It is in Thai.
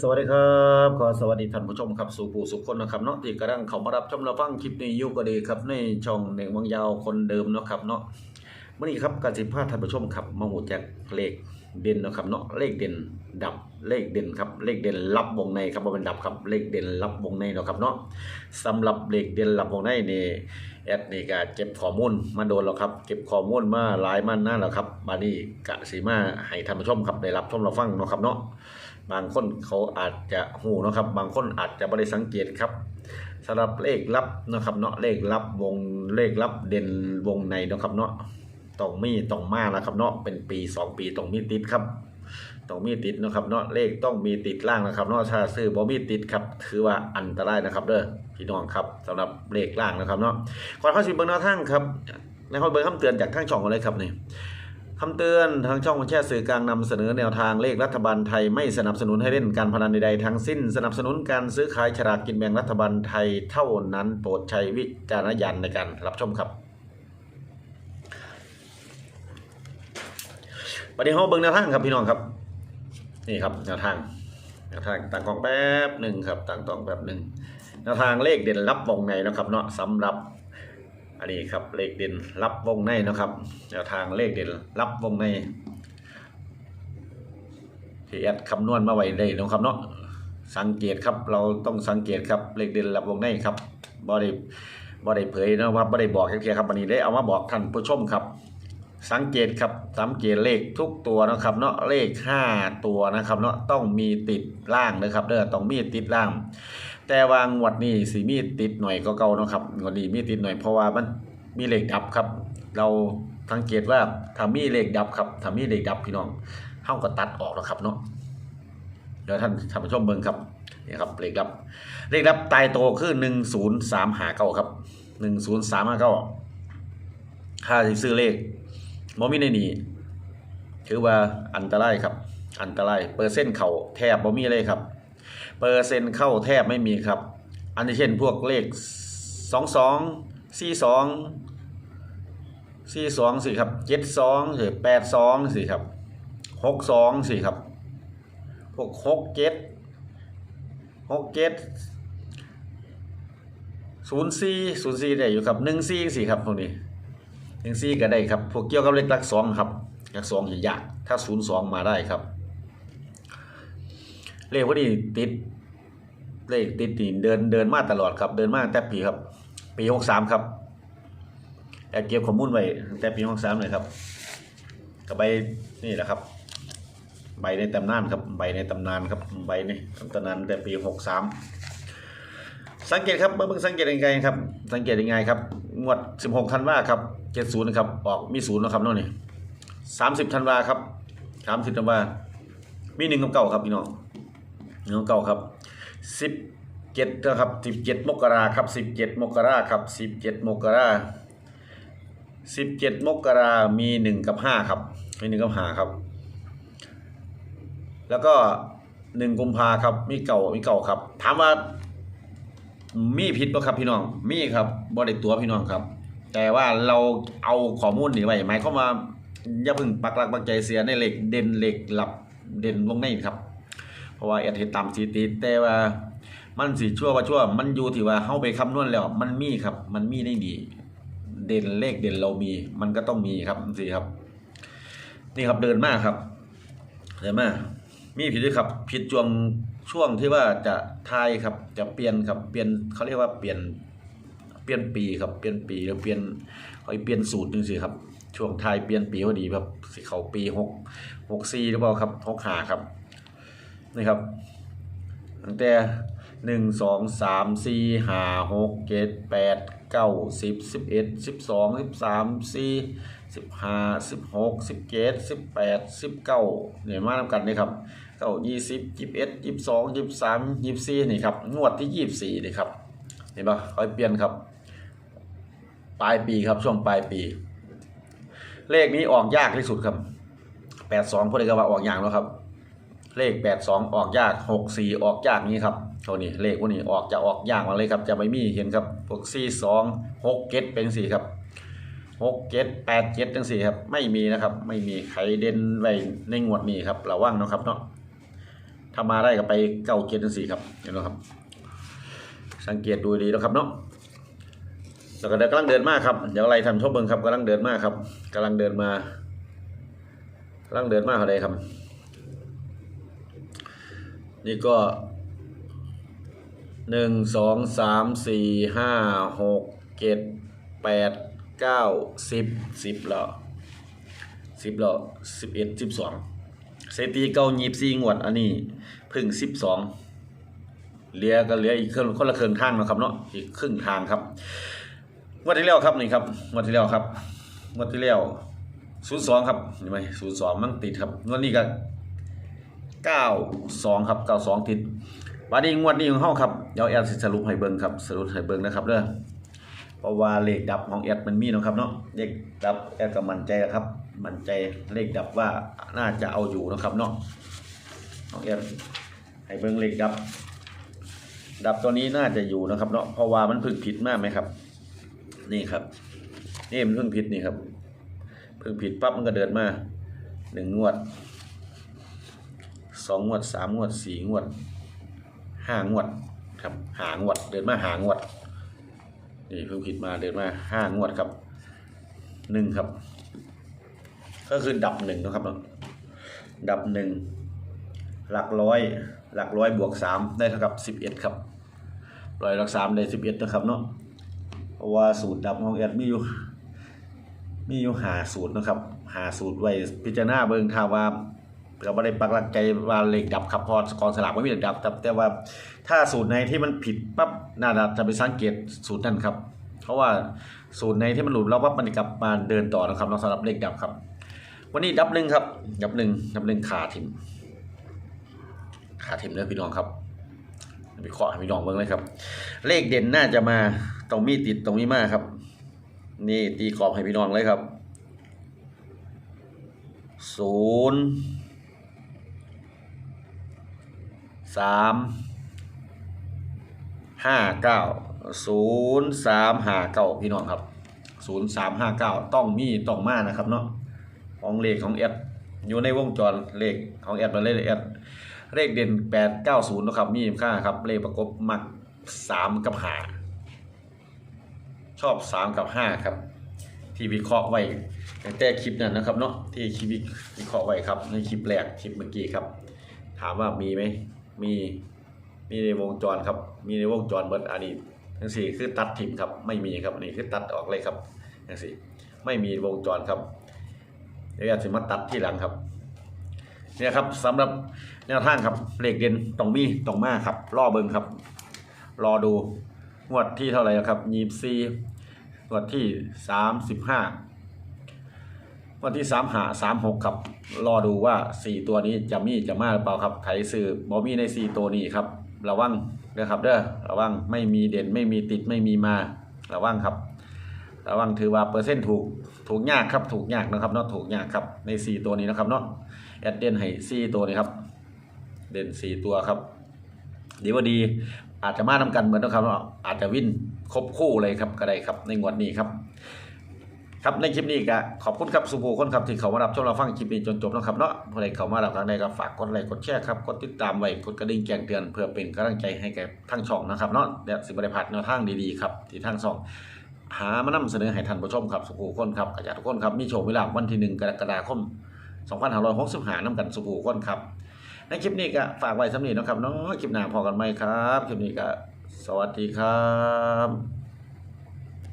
สวัสดีครับขอสวัสดีท่านผู้ชมครับสู่ผู้สุขคนนะครับเนาะที่กำลังเข้ามารับชมรับฟังคลิปนี้อยู่ก็ดีครับในช่องเน่งวังยาวคนเดิมเนาะครับเนาะมื่อนี้ครับการสิพาท่านผู้ชมครับมาหูจากเลขเด่นเนาะครับเนาะเลขเด่นดับเลขเด่นครับเลขเด่นรับวงในครับบ่เป็นดับครับเลขเด่นรับวงในเนาะครับเนาะสำหรับเลขเด่นรับวงในนี่แอดนี่ก็เก็บข้อมูลมาโดนแล้วครับเก็บข้อมูลมาหลายมันนานแล้วครับมานี่กะสีมาให้ท่านผู้ชมครับได้รับชมรับฟังเนาะครับเนาะ บางคนเขาอาจจะหูนะครับ บางคนอาจจะไม่ได้สังเกตครับสำหรับเลขลับนะครับเนาะเลขลับวงเลขลับเด่นวงในนะครับเนาะต้องมีต้องมานะครับเนาะเป็นปีสองปีต้องมีติดครับต้องมีติดนะครับเนาะเลขต้องมีติดล่างนะครับเนาะถ้าซื้อบ่มีติดครับถือว่าอันตรายนะครับเด้อพี่น้องครับสำหรับเลขล่างนะครับเนาะก่อนเข้าสู่เบื้งหน้าทางครับในข้อเบื้องคำเตือนจากทางช่องอะไรครับนี่ คำเตือนทางช่องแช่สื่อกลางนำเสนอแนวทางเลขรัฐบาลไทยไม่สนับสนุนให้เล่นการพนันใดๆทั้งสิ้น สนับสนุนการซื้อขายฉลากกินแบ่งรัฐบาลไทยเท่านั้นโปรดใช้วิจารณญาณในการรับชมครับประเดี๋ยวเราเบิ่งแนวทางครับพี่น้องครับ นี่ครับแนวทางแนวทางต่างกองแป๊บหนึ่งครับต่างกองแป๊บหนึ่งแนวทางเลขเด่นรับวงในนะครับเนาะสำหรับ อันนี้ครับเลขเด่นรับวงในนะครับแนวทางเลขเด่นรับวงในที่แอดคำนวณมาไว้ได้นะครับเนาะสังเกตครับเราต้องสังเกตครับเลขเด่นรับวงในครับบ่ได้บ่ได้เผยนะว่าบ่ได้บอกแค่ครับวันนี้ได้เอามาบอกท่านผู้ชมครับ สังเกตครับสังเกตเลขทุกตัวนะครับ เนาะเลขห้าตัวนะครับ เนาะต้องมีติดล่างนะครับเด้อต้องมีติดล่าง แต่วางวดนี้สีมีติดหน่อยก็เก่าเนาะครับงวดนี้มีติดหน่อยเพราะว่ามันมีเหลขดับครับ เราสังเกตว่าถ้ามีเหลขดับครับถ้ามีเหลขดับพี่น้องเฮาก็ตัดออกแล้วครับเนาะเดี๋ยวท่านท่านผู้ชมเบิ่งครับนี่ครับเหลขดับเหลขดับตายโตคือหนึ่งศูนย์สามหาเก้าครับหนึ่งศูนย์สามหาเก้าค่าซื้อเลขบ่มีในนี้ถือว่าอันตรายครับ อันตรายเปอร์เซ็นต์เขาแทบบ่มีเลยครับ เปอร์เซ็นต์เข้าแทบไม่มีครับ อันที่เช่นพวกเลขสองสองสี่สองสี่สองสี่ครับเจ็ดสองสี่แปดสองสี่ครับหกสองสี่ครับ พวกหกเจ็ดหกเจ็ดศูนย์สี่ศูนย์สี่ได้อยู่ครับหนึ่งสี่สี่ครับพวกนี้หนึ่งสี่ก็ได้ครับ พวกเกี่ยวกับเลขหลักสองครับหลักสองยายากถ้าศูนย์สองมาได้ครับ เลขพวกนี้ติด เลขติดนี่เดินเดินมาตลอดครับ เดินมาแต่ปีครับปีหกสามครับแอบเก็บข้อมูลไว้แต่ปีหกสามเลยครับกับใบนี่แหละครับ ใบในตำนานครับใบในตำนานครับใบในตำนานแต่ปีหกสามสังเกตครับเบิ่งสังเกตยังไงครับ สังเกตยังไงครับ งวดสิบหกธันวาครับเจ็ดศูนย์ครับ ออกมีศูนย์นะครับน้องนี่สามสิบธันวาครับสามสิบธันวามีหนึ่งกับเก้าครับพี่น้อง หนึ่งเก้าครับสิบเจ็ดนะครับสิบเจ็ดมกราครับสิบเจ็ดมกราครับสิบเจ็ดมกราสิบเจ็ดมกรามีหนึ่งกับห้าครับมีหนึ่งกับห้าครับ แล้วก็หนึ่งกุมภาครับ มีเก่ามีเก่าครับ ถามว่ามีผิดป่ะครับพี่น้อง มีครับบ่ได้ตัวพี่น้องครับ แต่ว่าเราเอาข้อมูลนี่ไว้หมายความาอย่าเพิ่งปักหลักปักใจเสียในเหล็กเด่นเหล็กหลับเด่นวงในครับ เพราะว่าแอดเฮ็ดตามสถิติดแต่ว่ามันสิชั่วว่าชั่ว มันอยู่ที่ว่าเฮาไปคำนวณแล้ว มันมีครับ มันมีได้ดี เด่นเลขเด่นเรามี มันก็ต้องมีครับสิครับ นี่ครับเดินมากครับเดินมามีผิดด้วยครับผิดช่วงช่วงที่ว่าจะทายครับ จะเปลี่ยนครับเปลี่ยนเขาเรียกว่าเปลี่ยนเปลี่ยนปีครับเปลี่ยนปีแล้วเปลี่ยนเขาเปลี่ยนสูตรนึงสิครับ ช่วงทายเปลี่ยนปีพอดีครับสิเขาปีหกหกสี่หรือเปล่าครับหกห้าครับ นี่ครับตั้งแต่หนึ่งสองสามสี่ห้าหกเจ็ดแปดเก้าสิบสิบเอ็ดสิบสองสิบสามสี่สิบห้าสิบหกสิบเจ็ดสิบแปดสิบเก้าเนี่ยมาทำกันนี่ครับเก้ายี่สิบยี่สิบเอ็ดยี่สิบสองยี่สิบสามยี่สิบสี่นี่ครับงวดที่ยี่สิบสี่นี่ครับเห็นปะค่อยเปลี่ยนครับ ปลายปีครับช่วงปลายปี เลขนี้ออกยากที่สุดครับแปดสองพอดีก็ว่าออกอย่างแล้วครับ เลขแปดสองออกยากหกสี่ออกยากนี้ครับตัวนี้เลขพวกนี้ออกจะออกยากมาเลยครับ จะไม่มีเห็นครับพวกสี่สองหกเก็ดเป็นสี่ครับหกเก็ดแปดเจ็ดทั้งสี่ครับ ไม่มีนะครับ ไม่มีใครเด่นไว้ในงวดนี้ครับระวังนะครับเนาะถ้ามาได้ก็ไปเก้าเจ็ดสี่ครับเห็นไหมครับ สังเกตดูดีแล้วครับเนาะแล้วก็เดี๋ยวกำลังเดินมาครับเดี๋ยวอะไรทำชมเบิ้งครับกำลังเดินมาครับกำลังเดินมากำลังเดินมาเขาใดครับ นี่ก็หนึ่งสองสามสี่ห้าหกเจ็ดแปดเก้าสิบสิบแล้วสิบแล้วสิบเอ็ดสิบสองเซตีเก้ายีบสี่งวด อันนี้พึ่งสิบสองเหลือก็เหลืออีกครึ่งคนละครึ่งทางนะครับเนาะอีกครึ่งทางครับงวดที่แล้วครับนี่ครับงวดที่แล้วครับงวดที่แล้วศูนย์สองครับเห็นไหมศูนย์สองมั่งติดครับงวดนี้ก็ เก้าสองครับเก้าสองติดวันนี้งวดนี้ของเฮาครับเดี๋ยวแอดสิสรุปให้เบิ่งครับสรุปให้เบิ่งนะครับเด้อเพราะว่าเลขดับของแอดมันมีนะครับเนาะเลขดับแอดก็มั่นใจครับ มั่นใจเลขดับว่าน่าจะเอาอยู่นะครับเนาะของแอดให้เบิ่งเลขดับ ดับตัวนี้น่าจะอยู่นะครับเนาะเพราะว่ามันพึ่งผิดมากไหมครับ นี่ครับนี่มันพึ่งผิดนี่ครับพึ่งผิดปั๊บมันก็เดินมาหนึ่งงวด สองงวดสามงวดสี่งวดห้างวดครับหางวดเดินมาหางวดนี่เพิ่งผิดมาเดินมาห้างวดครับหนึ่งครับ ก็คือดับหนึ่งนะครับเนาะดับหนึ่งหลักร้อยหลักร้อยบวกสามได้เท่ากับสิบเอ็ดครับร้อยหลักสามได้สิบเอ็ดนะครับเนาะเพราะว่าสูตรดับของแอดมีอยู่มีอยู่หาสูตรนะครับ หาสูตรไว้พิจารณาเบิ่งถ้าว่า ก็บ่ได้ปักหลักใจว่าเลขดับครับพอกองสลากไม่มีเลขดับครับ แต่ว่าถ้าสูตรในที่มันผิดปั๊บน่าจะไปสังเกตสูตรนั้นครับ เพราะว่าสูตรในที่มันหลุดแล้วปั๊บมันกลับมาเดินต่อนะครับสำหรับเลขดับครับ วันนี้ดับหนึ่งครับ ดับหนึ่งดับหนึ่งขาทิมขาทิมเนื้อพี่น้องครับไปเคาะให้พี่น้องเบิ่งเลยครับ เลขเด่นน่าจะมาตรงมีติดตรงนี้มากครับ นี่ตีกรอบให้พี่น้องเลยครับศูนย์ สามห้าเก้าศูนย์สามห้าเก้าพี่น้องครับศูนย์สามห้าเก้าต้องมีต้องมานะครับเนาะของเลขของแอดอยู่ในวงจรเลขของแอดมาเลขแอดเลขเด่นแปดเก้าศูนย์นะครับมีค่าครับเลขประกบมักสามกับห้าชอบสามกับห้าครับ ที่วิเคราะห์ไว้ยังแต่คลิปนั้นนะครับเนาะที่คลิปวิเคราะห์ไว้ครับในคลิปแรกคลิปเมื่อกี้ครับ ถามว่ามีไหม มีมีในวงจรครับ มีในวงจรเบิดอันนี้ทั้งสี่คือตัดถิ่มครับ ไม่มีครับอันนี้คือตัดออกเลยครับทั้งสี่ไม่มีวงจรครับเดี๋ยวอยากจะมาตัดที่หลังครับเนี่ยครับสำหรับแนวทางครับเลขเด่นต้องมีต้องมาครับรอเบิ่งครับ รอดูงวดที่เท่าไหร่ครับยีบซีงวดที่สามสิบห้า วันที่สามหาสามหกครับรอดูว่าสี่ตัวนี้จะมีจะมาหรือเปล่าครับไถซื้อบอมีในสี่ตัวนี้ครับ ระวังนะครับเด้อระวังไม่มีเด่นไม่มีติดไม่มีมาระวังครับ ระวังถือว่าเปอร์เซ็นต์ถูกถูกยากครับถูกยากนะครับเนาะถูกยากครับในสี่ตัวนี้นะครับเนาะแอดเด่นให้สี่ตัวนี้ครับ เด่นสี่ตัวครับ ดีว่าดีอาจจะมานำกันเหมือนนะครับเนาะอาจจะวินครบคู่เลยครับก็ได้ครับในงวดนี้ครับ ครับในคลิปนี้ก็ขอบคุณครับสุภูคนครับที่เขามารับชมเราฟังคลิปนี้จนจบนะครับเนาะผู้ใดเขามารับทางใดก็ฝากกดไลค์กดแชร์ครับกดติดตามไว้กดกระดิ่งแจ้งเตือนเพื่อเป็นกำลังใจให้แก่ทั้งช่องนะครับเนาะและสิบริพัฒน์แนวทางดีๆครับที่ทางช่องหามานำเสนอให้ท่านผู้ชมครับสุภูคนครับขยะทุกคนครับมีโชว์เวลาวันที่หนึ่งกรกฎาคม2565นำกันสุภูคนครับในคลิปนี้ก็ฝากไว้สำนีนะครับเนาะคลิปหน้าพอกันไหมครับคลิปนี้ก็สวัสดีครับ